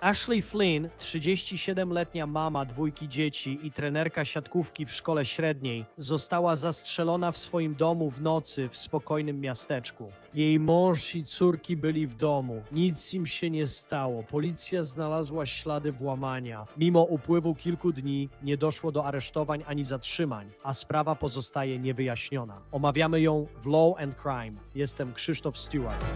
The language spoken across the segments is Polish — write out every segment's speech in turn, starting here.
Ashley Flynn, 37-letnia mama dwójki dzieci i trenerka siatkówki w szkole średniej, została zastrzelona w swoim domu w nocy w spokojnym miasteczku. Jej mąż i córki byli w domu. Nic im się nie stało. Policja znalazła ślady włamania. Mimo upływu kilku dni nie doszło do aresztowań ani zatrzymań, a sprawa pozostaje niewyjaśniona. Omawiamy ją w Law and Crime. Jestem Krzysztof Stewart.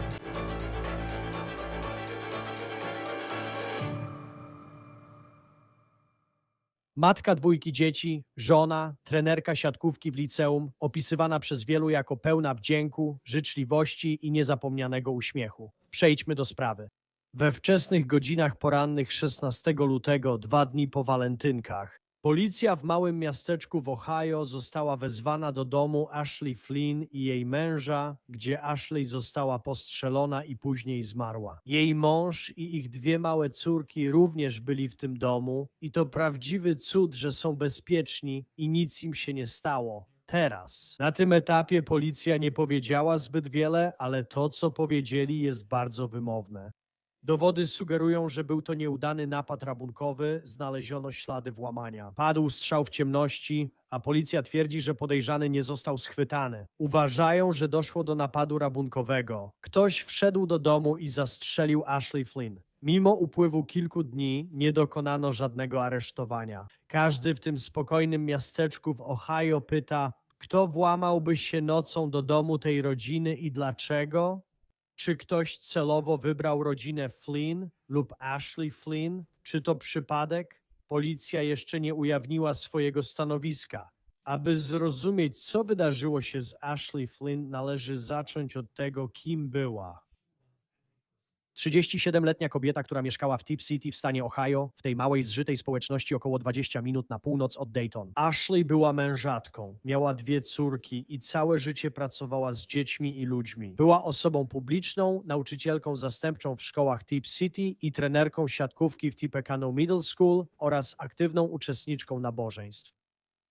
Matka dwójki dzieci, żona, trenerka siatkówki w liceum, opisywana przez wielu jako pełna wdzięku, życzliwości i niezapomnianego uśmiechu. Przejdźmy do sprawy. We wczesnych godzinach porannych 16 lutego, dwa dni po walentynkach, policja w małym miasteczku w Ohio została wezwana do domu Ashley Flynn i jej męża, gdzie Ashley została postrzelona i później zmarła. Jej mąż i ich dwie małe córki również byli w tym domu i to prawdziwy cud, że są bezpieczni i nic im się nie stało. Teraz. Na tym etapie policja nie powiedziała zbyt wiele, ale to, co powiedzieli, jest bardzo wymowne. Dowody sugerują, że był to nieudany napad rabunkowy, znaleziono ślady włamania. Padł strzał w ciemności, a policja twierdzi, że podejrzany nie został schwytany. Uważają, że doszło do napadu rabunkowego. Ktoś wszedł do domu i zastrzelił Ashley Flynn. Mimo upływu kilku dni nie dokonano żadnego aresztowania. Każdy w tym spokojnym miasteczku w Ohio pyta, kto włamałby się nocą do domu tej rodziny i dlaczego? Czy ktoś celowo wybrał rodzinę Flynn lub Ashley Flynn? Czy to przypadek? Policja jeszcze nie ujawniła swojego stanowiska. Aby zrozumieć, co wydarzyło się z Ashley Flynn, należy zacząć od tego, kim była. 37-letnia kobieta, która mieszkała w Tip City w stanie Ohio, w tej małej, zżytej społeczności około 20 minut na północ od Dayton. Ashley była mężatką, miała dwie córki i całe życie pracowała z dziećmi i ludźmi. Była osobą publiczną, nauczycielką zastępczą w szkołach Tip City i trenerką siatkówki w Tippecanoe Middle School oraz aktywną uczestniczką nabożeństw.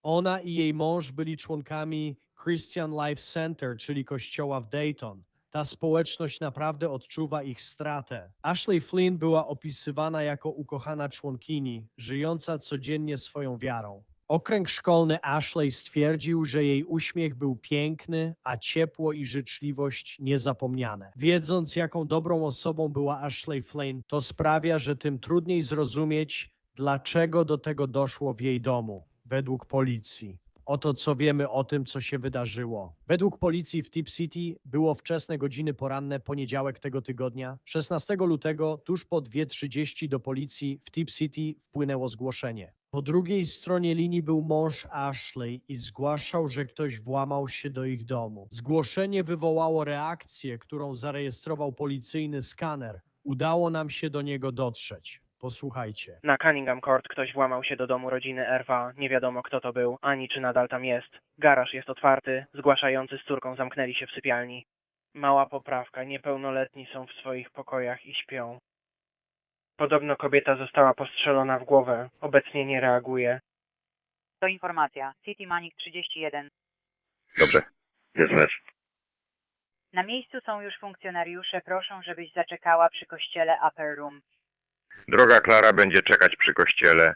Ona i jej mąż byli członkami Christian Life Center, czyli kościoła w Dayton. Ta społeczność naprawdę odczuwa ich stratę. Ashley Flynn była opisywana jako ukochana członkini, żyjąca codziennie swoją wiarą. Okręg szkolny Ashley stwierdził, że jej uśmiech był piękny, a ciepło i życzliwość niezapomniane. Wiedząc, jaką dobrą osobą była Ashley Flynn, to sprawia, że tym trudniej zrozumieć, dlaczego do tego doszło w jej domu, według policji. Oto co wiemy o tym, co się wydarzyło. Według policji w Tip City było wczesne godziny poranne poniedziałek tego tygodnia. 16 lutego, tuż po 2.30 do policji w Tip City wpłynęło zgłoszenie. Po drugiej stronie linii był mąż Ashley i zgłaszał, że ktoś włamał się do ich domu. Zgłoszenie wywołało reakcję, którą zarejestrował policyjny skaner. Udało nam się do niego dotrzeć. Posłuchajcie. Na Cunningham Court ktoś włamał się do domu rodziny Erwa. Nie wiadomo kto to był, ani czy nadal tam jest. Garaż jest otwarty. Zgłaszający z córką zamknęli się w sypialni. Mała poprawka. Niepełnoletni są w swoich pokojach i śpią. Podobno kobieta została postrzelona w głowę. Obecnie nie reaguje. To informacja. City Manic 31. Dobrze. Jest lecz. Na miejscu są już funkcjonariusze. Proszę, żebyś zaczekała przy kościele Upper Room. Droga Klara będzie czekać przy kościele.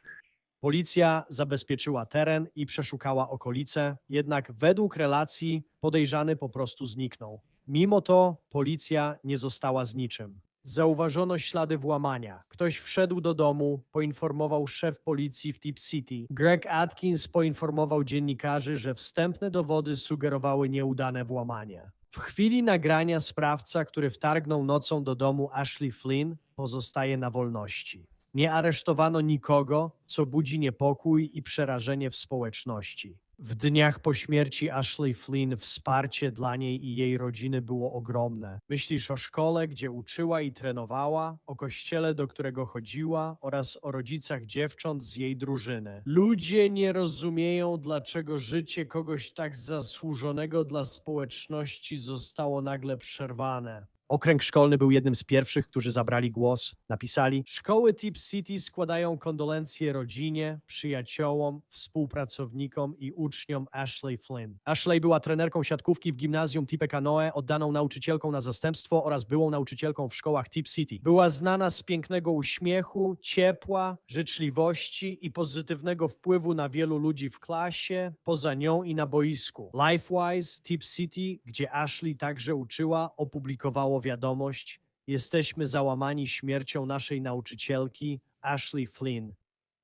Policja zabezpieczyła teren i przeszukała okolice, jednak według relacji podejrzany po prostu zniknął. Mimo to policja nie została z niczym. Zauważono ślady włamania. Ktoś wszedł do domu, poinformował szef policji w Tip City. Greg Atkins poinformował dziennikarzy, że wstępne dowody sugerowały nieudane włamanie. W chwili nagrania sprawca, który wtargnął nocą do domu Ashley Flynn, pozostaje na wolności. Nie aresztowano nikogo, co budzi niepokój i przerażenie w społeczności. W dniach po śmierci Ashley Flynn wsparcie dla niej i jej rodziny było ogromne. Myślisz o szkole, gdzie uczyła i trenowała, o kościele, do którego chodziła oraz o rodzicach dziewcząt z jej drużyny. Ludzie nie rozumieją, dlaczego życie kogoś tak zasłużonego dla społeczności zostało nagle przerwane. Okręg szkolny był jednym z pierwszych, którzy zabrali głos. Napisali: Szkoły Tip City składają kondolencje rodzinie, przyjaciołom, współpracownikom i uczniom Ashley Flynn. Ashley była trenerką siatkówki w gimnazjum Tipe Canoe, oddaną nauczycielką na zastępstwo oraz byłą nauczycielką w szkołach Tip City. Była znana z pięknego uśmiechu, ciepła, życzliwości i pozytywnego wpływu na wielu ludzi w klasie, poza nią i na boisku. LifeWise Tip City, gdzie Ashley także uczyła, opublikowało wiadomość: Jesteśmy załamani śmiercią naszej nauczycielki Ashley Flynn.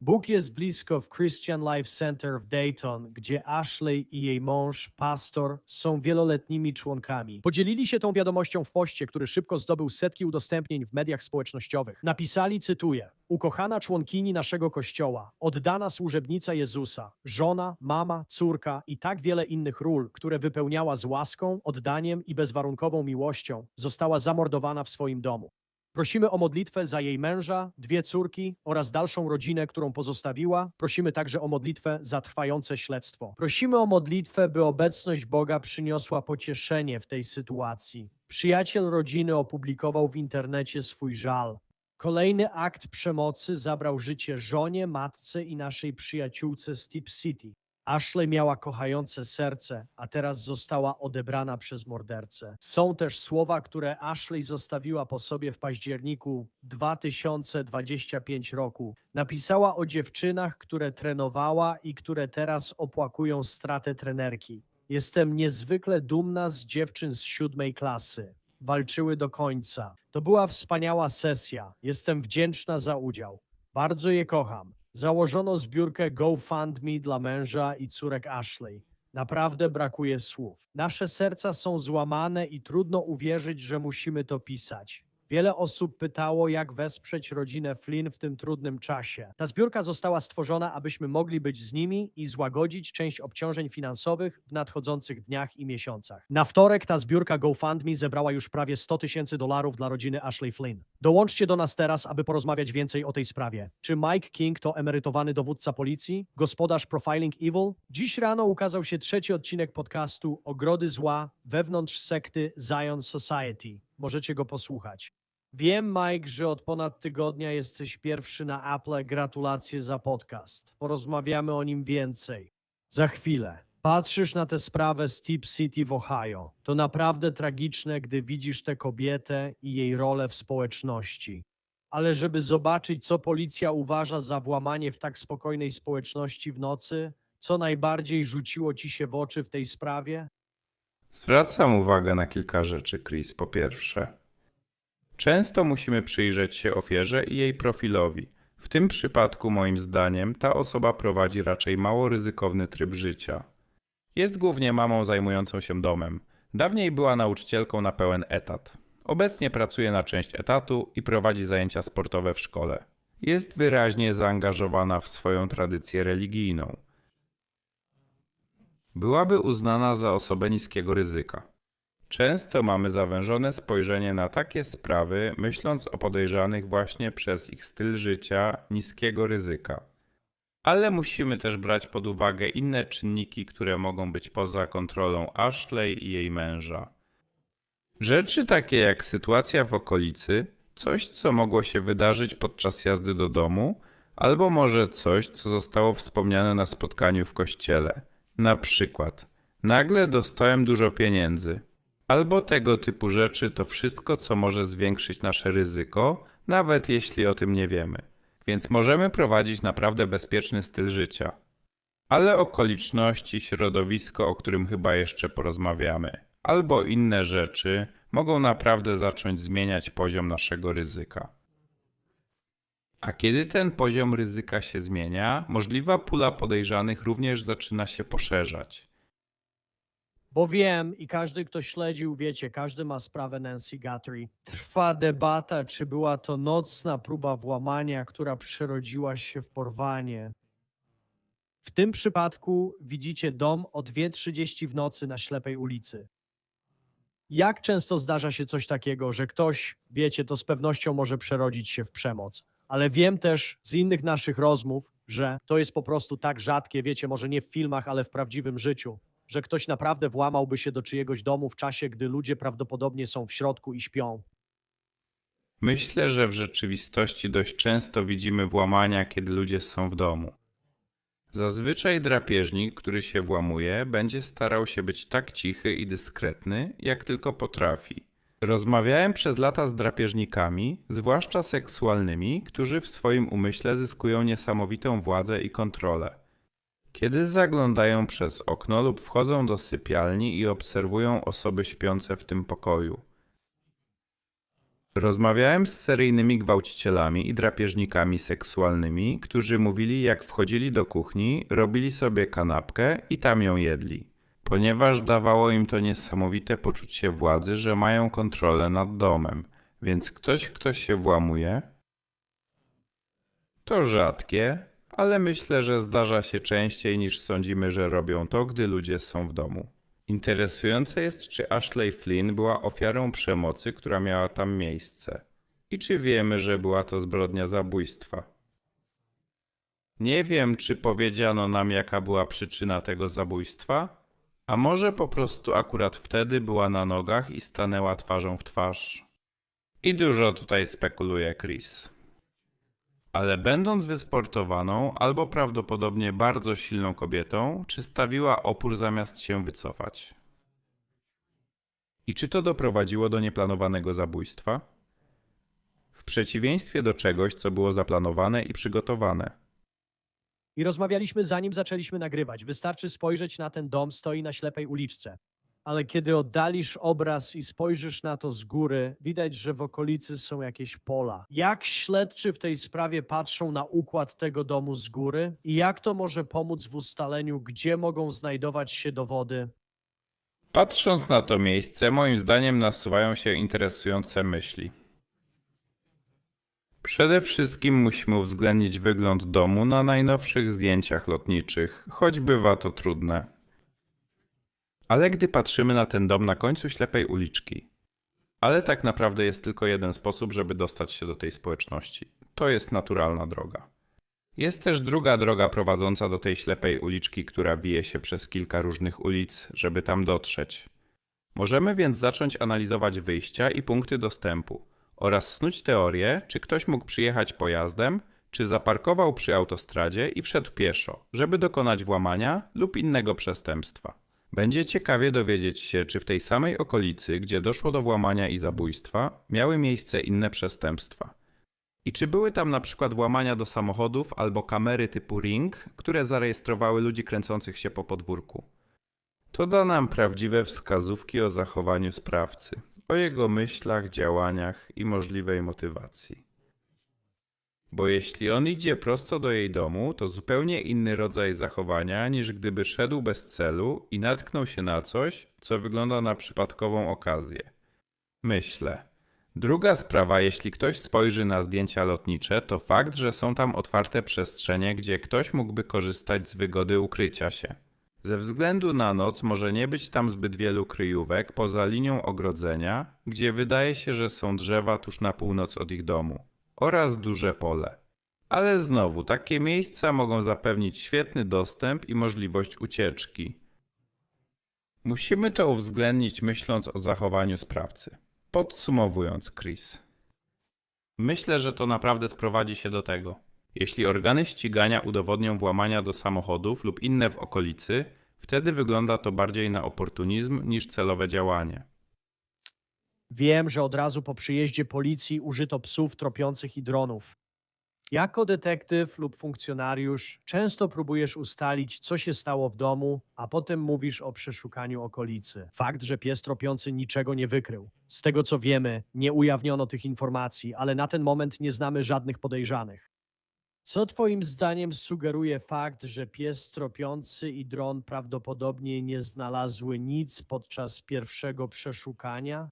Bóg jest blisko w Christian Life Center w Dayton, gdzie Ashley i jej mąż, pastor, są wieloletnimi członkami. Podzielili się tą wiadomością w poście, który szybko zdobył setki udostępnień w mediach społecznościowych. Napisali, cytuję, ukochana członkini naszego kościoła, oddana służebnica Jezusa, żona, mama, córka i tak wiele innych ról, które wypełniała z łaską, oddaniem i bezwarunkową miłością, została zamordowana w swoim domu. Prosimy o modlitwę za jej męża, dwie córki oraz dalszą rodzinę, którą pozostawiła. Prosimy także o modlitwę za trwające śledztwo. Prosimy o modlitwę, by obecność Boga przyniosła pocieszenie w tej sytuacji. Przyjaciel rodziny opublikował w internecie swój żal. Kolejny akt przemocy zabrał życie żonie, matce i naszej przyjaciółce z Tip City. Ashley miała kochające serce, a teraz została odebrana przez mordercę. Są też słowa, które Ashley zostawiła po sobie w październiku 2025 roku. Napisała o dziewczynach, które trenowała i które teraz opłakują stratę trenerki. Jestem niezwykle dumna z dziewczyn z siódmej klasy. Walczyły do końca. To była wspaniała sesja. Jestem wdzięczna za udział. Bardzo je kocham. Założono zbiórkę GoFundMe dla męża i córek Ashley. Naprawdę brakuje słów. Nasze serca są złamane i trudno uwierzyć, że musimy to pisać. Wiele osób pytało, jak wesprzeć rodzinę Flynn w tym trudnym czasie. Ta zbiórka została stworzona, abyśmy mogli być z nimi i złagodzić część obciążeń finansowych w nadchodzących dniach i miesiącach. Na wtorek ta zbiórka GoFundMe zebrała już prawie 100 tysięcy dolarów dla rodziny Ashley Flynn. Dołączcie do nas teraz, aby porozmawiać więcej o tej sprawie. Czy Mike King to emerytowany dowódca policji? Gospodarz Profiling Evil? Dziś rano ukazał się trzeci odcinek podcastu Ogrody Zła wewnątrz sekty Zion Society. Możecie go posłuchać. Wiem, Mike, że od ponad tygodnia jesteś pierwszy na Apple. Gratulacje za podcast. Porozmawiamy o nim więcej. Za chwilę. Patrzysz na tę sprawę z Tip City w Ohio. To naprawdę tragiczne, gdy widzisz tę kobietę i jej rolę w społeczności. Ale żeby zobaczyć, co policja uważa za włamanie w tak spokojnej społeczności w nocy, co najbardziej rzuciło ci się w oczy w tej sprawie? Zwracam uwagę na kilka rzeczy, Chris. Po pierwsze, często musimy przyjrzeć się ofierze i jej profilowi. W tym przypadku, moim zdaniem, ta osoba prowadzi raczej mało ryzykowny tryb życia. Jest głównie mamą zajmującą się domem. Dawniej była nauczycielką na pełen etat. Obecnie pracuje na część etatu i prowadzi zajęcia sportowe w szkole. Jest wyraźnie zaangażowana w swoją tradycję religijną byłaby uznana za osobę niskiego ryzyka. Często mamy zawężone spojrzenie na takie sprawy, myśląc o podejrzanych właśnie przez ich styl życia niskiego ryzyka. Ale musimy też brać pod uwagę inne czynniki, które mogą być poza kontrolą Ashley i jej męża. Rzeczy takie jak sytuacja w okolicy, coś co mogło się wydarzyć podczas jazdy do domu, albo może coś, co zostało wspomniane na spotkaniu w kościele. Na przykład, nagle dostałem dużo pieniędzy. Albo tego typu rzeczy to wszystko, co może zwiększyć nasze ryzyko, nawet jeśli o tym nie wiemy. Więc możemy prowadzić naprawdę bezpieczny styl życia. Ale okoliczności, środowisko, o którym chyba jeszcze porozmawiamy, albo inne rzeczy mogą naprawdę zacząć zmieniać poziom naszego ryzyka. A kiedy ten poziom ryzyka się zmienia, możliwa pula podejrzanych również zaczyna się poszerzać. Bo wiem i każdy, kto śledził, wiecie, każdy ma sprawę Nancy Guthrie. Trwa debata, czy była to nocna próba włamania, która przerodziła się w porwanie. W tym przypadku widzicie dom o 2.30 w nocy na ślepej ulicy. Jak często zdarza się coś takiego, że ktoś, wiecie, to z pewnością może przerodzić się w przemoc. Ale wiem też z innych naszych rozmów, że to jest po prostu tak rzadkie, wiecie, może nie w filmach, ale w prawdziwym życiu. Że ktoś naprawdę włamałby się do czyjegoś domu w czasie, gdy ludzie prawdopodobnie są w środku i śpią. Myślę, że w rzeczywistości dość często widzimy włamania, kiedy ludzie są w domu. Zazwyczaj drapieżnik, który się włamuje, będzie starał się być tak cichy i dyskretny, jak tylko potrafi. Rozmawiałem przez lata z drapieżnikami, zwłaszcza seksualnymi, którzy w swoim umyśle zyskują niesamowitą władzę i kontrolę. Kiedy zaglądają przez okno lub wchodzą do sypialni i obserwują osoby śpiące w tym pokoju. Rozmawiałem z seryjnymi gwałcicielami i drapieżnikami seksualnymi, którzy mówili, jak wchodzili do kuchni, robili sobie kanapkę i tam ją jedli, ponieważ dawało im to niesamowite poczucie władzy, że mają kontrolę nad domem. Więc ktoś, kto się włamuje, to rzadkie, ale myślę, że zdarza się częściej niż sądzimy, że robią to, gdy ludzie są w domu. Interesujące jest, czy Ashley Flynn była ofiarą przemocy, która miała tam miejsce. I czy wiemy, że była to zbrodnia zabójstwa. Nie wiem, czy powiedziano nam, jaka była przyczyna tego zabójstwa, a może po prostu akurat wtedy była na nogach i stanęła twarzą w twarz. I dużo tutaj spekuluje Chris ale będąc wysportowaną albo prawdopodobnie bardzo silną kobietą, czy stawiła opór zamiast się wycofać? I czy to doprowadziło do nieplanowanego zabójstwa? W przeciwieństwie do czegoś, co było zaplanowane i przygotowane. I rozmawialiśmy zanim zaczęliśmy nagrywać. Wystarczy spojrzeć na ten dom, stoi na ślepej uliczce. Ale kiedy oddalisz obraz i spojrzysz na to z góry, widać, że w okolicy są jakieś pola. Jak śledczy w tej sprawie patrzą na układ tego domu z góry i jak to może pomóc w ustaleniu, gdzie mogą znajdować się dowody? Patrząc na to miejsce, moim zdaniem nasuwają się interesujące myśli. Przede wszystkim musimy uwzględnić wygląd domu na najnowszych zdjęciach lotniczych, choć bywa to trudne. Ale gdy patrzymy na ten dom na końcu ślepej uliczki, ale tak naprawdę jest tylko jeden sposób, żeby dostać się do tej społeczności. To jest naturalna droga. Jest też druga droga prowadząca do tej ślepej uliczki, która wije się przez kilka różnych ulic, żeby tam dotrzeć. Możemy więc zacząć analizować wyjścia i punkty dostępu oraz snuć teorię, czy ktoś mógł przyjechać pojazdem, czy zaparkował przy autostradzie i wszedł pieszo, żeby dokonać włamania lub innego przestępstwa. Będzie ciekawie dowiedzieć się, czy w tej samej okolicy, gdzie doszło do włamania i zabójstwa, miały miejsce inne przestępstwa. I czy były tam na przykład włamania do samochodów albo kamery typu Ring, które zarejestrowały ludzi kręcących się po podwórku. To da nam prawdziwe wskazówki o zachowaniu sprawcy, o jego myślach, działaniach i możliwej motywacji. Bo jeśli on idzie prosto do jej domu, to zupełnie inny rodzaj zachowania niż gdyby szedł bez celu i natknął się na coś, co wygląda na przypadkową okazję. Myślę. Druga sprawa, jeśli ktoś spojrzy na zdjęcia lotnicze, to fakt, że są tam otwarte przestrzenie, gdzie ktoś mógłby korzystać z wygody ukrycia się. Ze względu na noc może nie być tam zbyt wielu kryjówek poza linią ogrodzenia, gdzie wydaje się, że są drzewa tuż na północ od ich domu oraz duże pole. Ale znowu, takie miejsca mogą zapewnić świetny dostęp i możliwość ucieczki. Musimy to uwzględnić myśląc o zachowaniu sprawcy. Podsumowując, Chris. Myślę, że to naprawdę sprowadzi się do tego. Jeśli organy ścigania udowodnią włamania do samochodów lub inne w okolicy, wtedy wygląda to bardziej na oportunizm niż celowe działanie. Wiem, że od razu po przyjeździe policji użyto psów tropiących i dronów. Jako detektyw lub funkcjonariusz często próbujesz ustalić, co się stało w domu, a potem mówisz o przeszukaniu okolicy. Fakt, że pies tropiący niczego nie wykrył. Z tego co wiemy, nie ujawniono tych informacji, ale na ten moment nie znamy żadnych podejrzanych. Co Twoim zdaniem sugeruje fakt, że pies tropiący i dron prawdopodobnie nie znalazły nic podczas pierwszego przeszukania?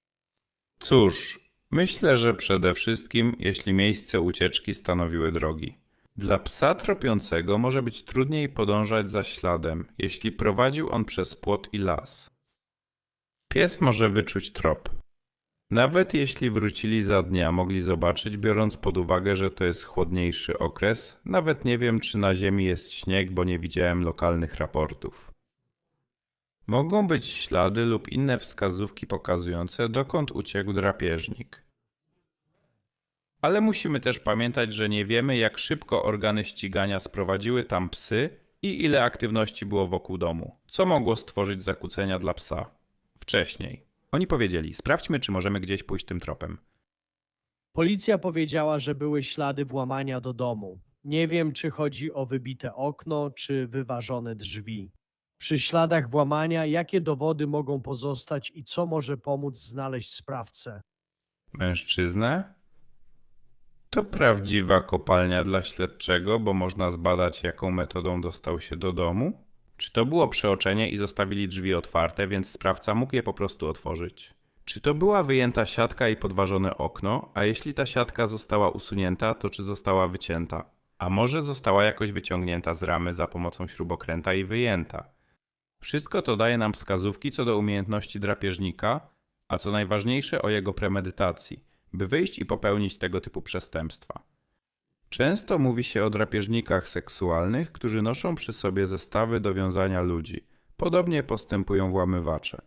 Cóż, myślę, że przede wszystkim, jeśli miejsce ucieczki stanowiły drogi. Dla psa tropiącego może być trudniej podążać za śladem, jeśli prowadził on przez płot i las. Pies może wyczuć trop. Nawet jeśli wrócili za dnia, mogli zobaczyć, biorąc pod uwagę, że to jest chłodniejszy okres, nawet nie wiem, czy na ziemi jest śnieg, bo nie widziałem lokalnych raportów. Mogą być ślady lub inne wskazówki pokazujące, dokąd uciekł drapieżnik. Ale musimy też pamiętać, że nie wiemy, jak szybko organy ścigania sprowadziły tam psy i ile aktywności było wokół domu, co mogło stworzyć zakłócenia dla psa wcześniej. Oni powiedzieli: Sprawdźmy, czy możemy gdzieś pójść tym tropem. Policja powiedziała, że były ślady włamania do domu. Nie wiem, czy chodzi o wybite okno, czy wyważone drzwi. Przy śladach włamania, jakie dowody mogą pozostać i co może pomóc znaleźć sprawcę? Mężczyznę? To prawdziwa kopalnia dla śledczego, bo można zbadać, jaką metodą dostał się do domu? Czy to było przeoczenie i zostawili drzwi otwarte, więc sprawca mógł je po prostu otworzyć? Czy to była wyjęta siatka i podważone okno, a jeśli ta siatka została usunięta, to czy została wycięta? A może została jakoś wyciągnięta z ramy za pomocą śrubokręta i wyjęta? Wszystko to daje nam wskazówki co do umiejętności drapieżnika, a co najważniejsze o jego premedytacji, by wyjść i popełnić tego typu przestępstwa. Często mówi się o drapieżnikach seksualnych, którzy noszą przy sobie zestawy do wiązania ludzi. Podobnie postępują włamywacze.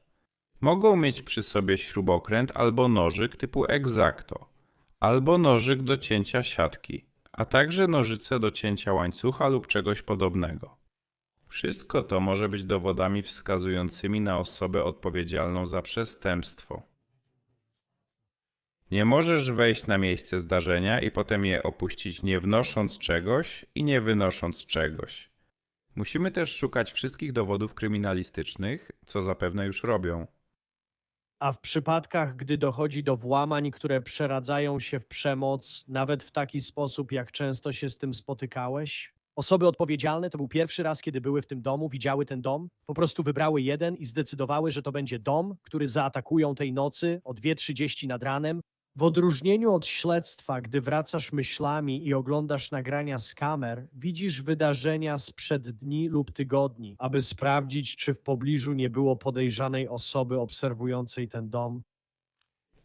Mogą mieć przy sobie śrubokręt albo nożyk typu exacto, albo nożyk do cięcia siatki, a także nożyce do cięcia łańcucha lub czegoś podobnego. Wszystko to może być dowodami wskazującymi na osobę odpowiedzialną za przestępstwo. Nie możesz wejść na miejsce zdarzenia i potem je opuścić nie wnosząc czegoś i nie wynosząc czegoś. Musimy też szukać wszystkich dowodów kryminalistycznych, co zapewne już robią. A w przypadkach, gdy dochodzi do włamań, które przeradzają się w przemoc, nawet w taki sposób, jak często się z tym spotykałeś? Osoby odpowiedzialne, to był pierwszy raz, kiedy były w tym domu, widziały ten dom, po prostu wybrały jeden i zdecydowały, że to będzie dom, który zaatakują tej nocy o 2.30 nad ranem. W odróżnieniu od śledztwa, gdy wracasz myślami i oglądasz nagrania z kamer, widzisz wydarzenia sprzed dni lub tygodni, aby sprawdzić, czy w pobliżu nie było podejrzanej osoby obserwującej ten dom.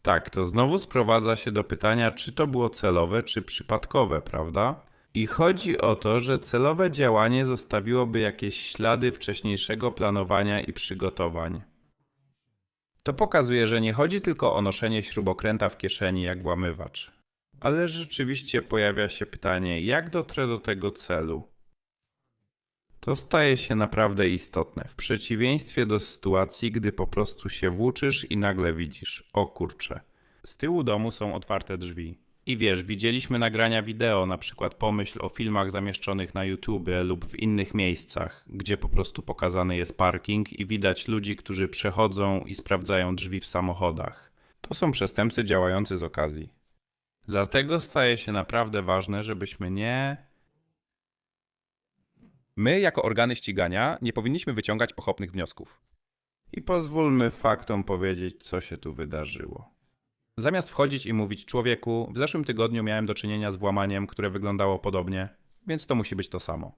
Tak, to znowu sprowadza się do pytania, czy to było celowe, czy przypadkowe, prawda? I chodzi o to, że celowe działanie zostawiłoby jakieś ślady wcześniejszego planowania i przygotowań. To pokazuje, że nie chodzi tylko o noszenie śrubokręta w kieszeni jak włamywacz. Ale rzeczywiście pojawia się pytanie, jak dotrę do tego celu? To staje się naprawdę istotne, w przeciwieństwie do sytuacji, gdy po prostu się włóczysz i nagle widzisz, o kurcze, z tyłu domu są otwarte drzwi. I wiesz, widzieliśmy nagrania wideo, na przykład pomyśl o filmach zamieszczonych na YouTube lub w innych miejscach, gdzie po prostu pokazany jest parking i widać ludzi, którzy przechodzą i sprawdzają drzwi w samochodach. To są przestępcy działający z okazji. Dlatego staje się naprawdę ważne, żebyśmy nie. My, jako organy ścigania, nie powinniśmy wyciągać pochopnych wniosków. I pozwólmy faktom powiedzieć, co się tu wydarzyło. Zamiast wchodzić i mówić człowieku, w zeszłym tygodniu miałem do czynienia z włamaniem, które wyglądało podobnie, więc to musi być to samo.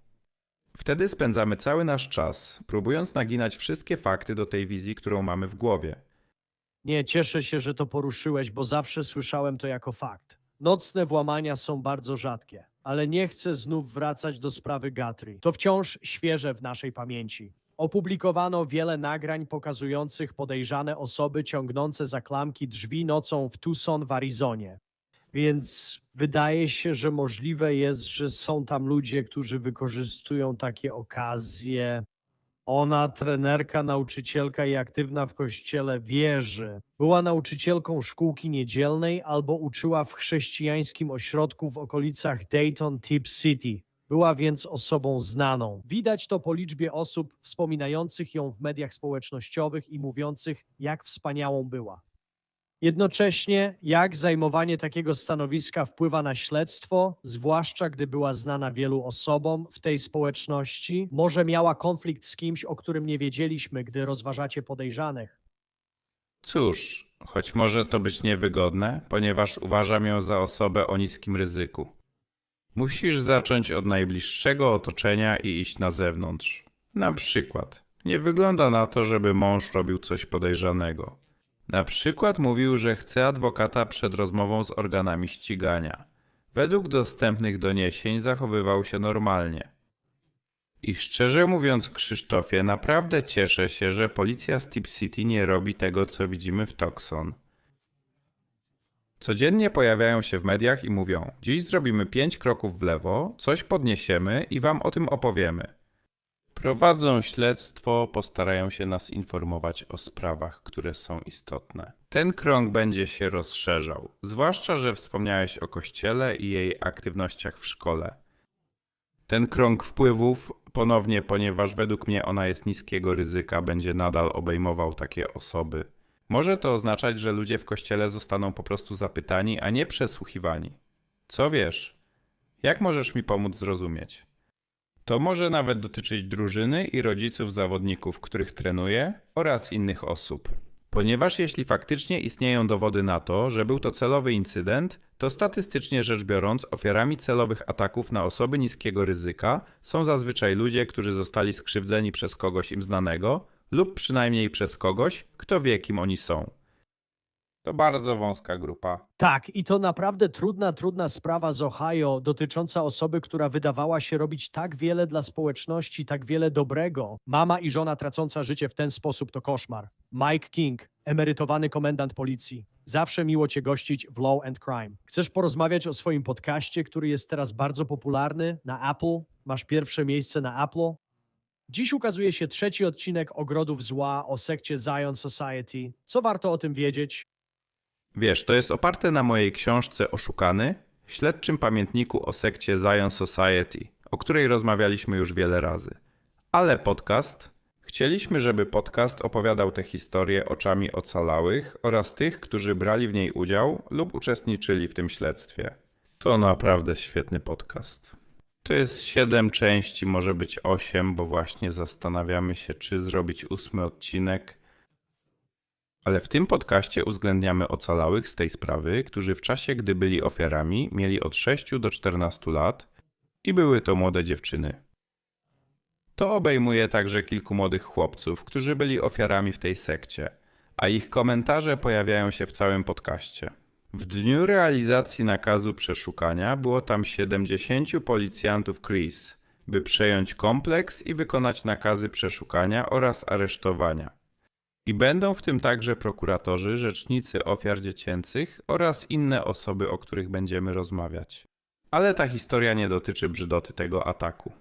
Wtedy spędzamy cały nasz czas, próbując naginać wszystkie fakty do tej wizji, którą mamy w głowie. Nie, cieszę się, że to poruszyłeś, bo zawsze słyszałem to jako fakt. Nocne włamania są bardzo rzadkie, ale nie chcę znów wracać do sprawy Gatry. To wciąż świeże w naszej pamięci. Opublikowano wiele nagrań pokazujących podejrzane osoby ciągnące za klamki drzwi nocą w Tucson w Arizonie. Więc wydaje się, że możliwe jest, że są tam ludzie, którzy wykorzystują takie okazje. Ona, trenerka, nauczycielka i aktywna w kościele, wierzy. Była nauczycielką szkółki niedzielnej albo uczyła w chrześcijańskim ośrodku w okolicach Dayton Tip City. Była więc osobą znaną. Widać to po liczbie osób wspominających ją w mediach społecznościowych i mówiących, jak wspaniałą była. Jednocześnie, jak zajmowanie takiego stanowiska wpływa na śledztwo, zwłaszcza gdy była znana wielu osobom w tej społeczności, może miała konflikt z kimś, o którym nie wiedzieliśmy, gdy rozważacie podejrzanych. Cóż, choć może to być niewygodne, ponieważ uważam ją za osobę o niskim ryzyku. Musisz zacząć od najbliższego otoczenia i iść na zewnątrz. Na przykład, nie wygląda na to, żeby mąż robił coś podejrzanego. Na przykład mówił, że chce adwokata przed rozmową z organami ścigania. Według dostępnych doniesień zachowywał się normalnie. I szczerze mówiąc, Krzysztofie, naprawdę cieszę się, że policja z Tip City nie robi tego, co widzimy w Tucson. Codziennie pojawiają się w mediach i mówią: Dziś zrobimy pięć kroków w lewo, coś podniesiemy i wam o tym opowiemy. Prowadzą śledztwo, postarają się nas informować o sprawach, które są istotne. Ten krąg będzie się rozszerzał, zwłaszcza, że wspomniałeś o kościele i jej aktywnościach w szkole. Ten krąg wpływów, ponownie, ponieważ według mnie ona jest niskiego ryzyka, będzie nadal obejmował takie osoby. Może to oznaczać, że ludzie w kościele zostaną po prostu zapytani, a nie przesłuchiwani. Co wiesz? Jak możesz mi pomóc zrozumieć? To może nawet dotyczyć drużyny i rodziców zawodników, których trenuję, oraz innych osób. Ponieważ jeśli faktycznie istnieją dowody na to, że był to celowy incydent, to statystycznie rzecz biorąc, ofiarami celowych ataków na osoby niskiego ryzyka są zazwyczaj ludzie, którzy zostali skrzywdzeni przez kogoś im znanego, lub przynajmniej przez kogoś, kto wie, kim oni są. To bardzo wąska grupa. Tak, i to naprawdę trudna, trudna sprawa z Ohio dotycząca osoby, która wydawała się robić tak wiele dla społeczności, tak wiele dobrego. Mama i żona tracąca życie w ten sposób to koszmar. Mike King, emerytowany komendant policji. Zawsze miło Cię gościć w Law and Crime. Chcesz porozmawiać o swoim podcaście, który jest teraz bardzo popularny na Apple? Masz pierwsze miejsce na Apple? Dziś ukazuje się trzeci odcinek Ogrodów Zła o sekcie Zion Society. Co warto o tym wiedzieć? Wiesz, to jest oparte na mojej książce Oszukany, śledczym pamiętniku o sekcie Zion Society, o której rozmawialiśmy już wiele razy. Ale podcast. Chcieliśmy, żeby podcast opowiadał te historie oczami ocalałych oraz tych, którzy brali w niej udział lub uczestniczyli w tym śledztwie. To naprawdę świetny podcast. To jest siedem części, może być osiem, bo właśnie zastanawiamy się, czy zrobić ósmy odcinek. Ale w tym podcaście uwzględniamy ocalałych z tej sprawy, którzy w czasie, gdy byli ofiarami, mieli od 6 do 14 lat i były to młode dziewczyny. To obejmuje także kilku młodych chłopców, którzy byli ofiarami w tej sekcie, a ich komentarze pojawiają się w całym podcaście. W dniu realizacji nakazu przeszukania było tam 70 policjantów Chris, by przejąć kompleks i wykonać nakazy przeszukania oraz aresztowania. I będą w tym także prokuratorzy, rzecznicy ofiar dziecięcych oraz inne osoby, o których będziemy rozmawiać. Ale ta historia nie dotyczy brzydoty tego ataku.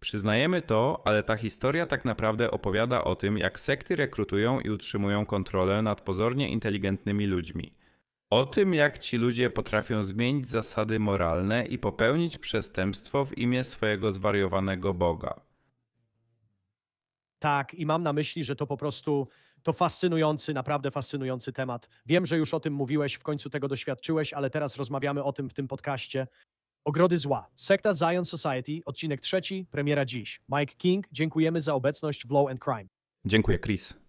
Przyznajemy to, ale ta historia tak naprawdę opowiada o tym, jak sekty rekrutują i utrzymują kontrolę nad pozornie inteligentnymi ludźmi. O tym, jak ci ludzie potrafią zmienić zasady moralne i popełnić przestępstwo w imię swojego zwariowanego Boga. Tak, i mam na myśli, że to po prostu to fascynujący, naprawdę fascynujący temat. Wiem, że już o tym mówiłeś, w końcu tego doświadczyłeś, ale teraz rozmawiamy o tym w tym podcaście. Ogrody zła. Sekta Zion Society, odcinek trzeci, premiera dziś. Mike King, dziękujemy za obecność w Law and Crime. Dziękuję, Chris.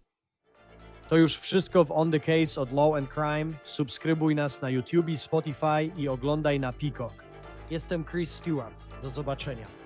To już wszystko w On The Case od Law and Crime. Subskrybuj nas na YouTube, Spotify i oglądaj na Peacock. Jestem Chris Stewart. Do zobaczenia.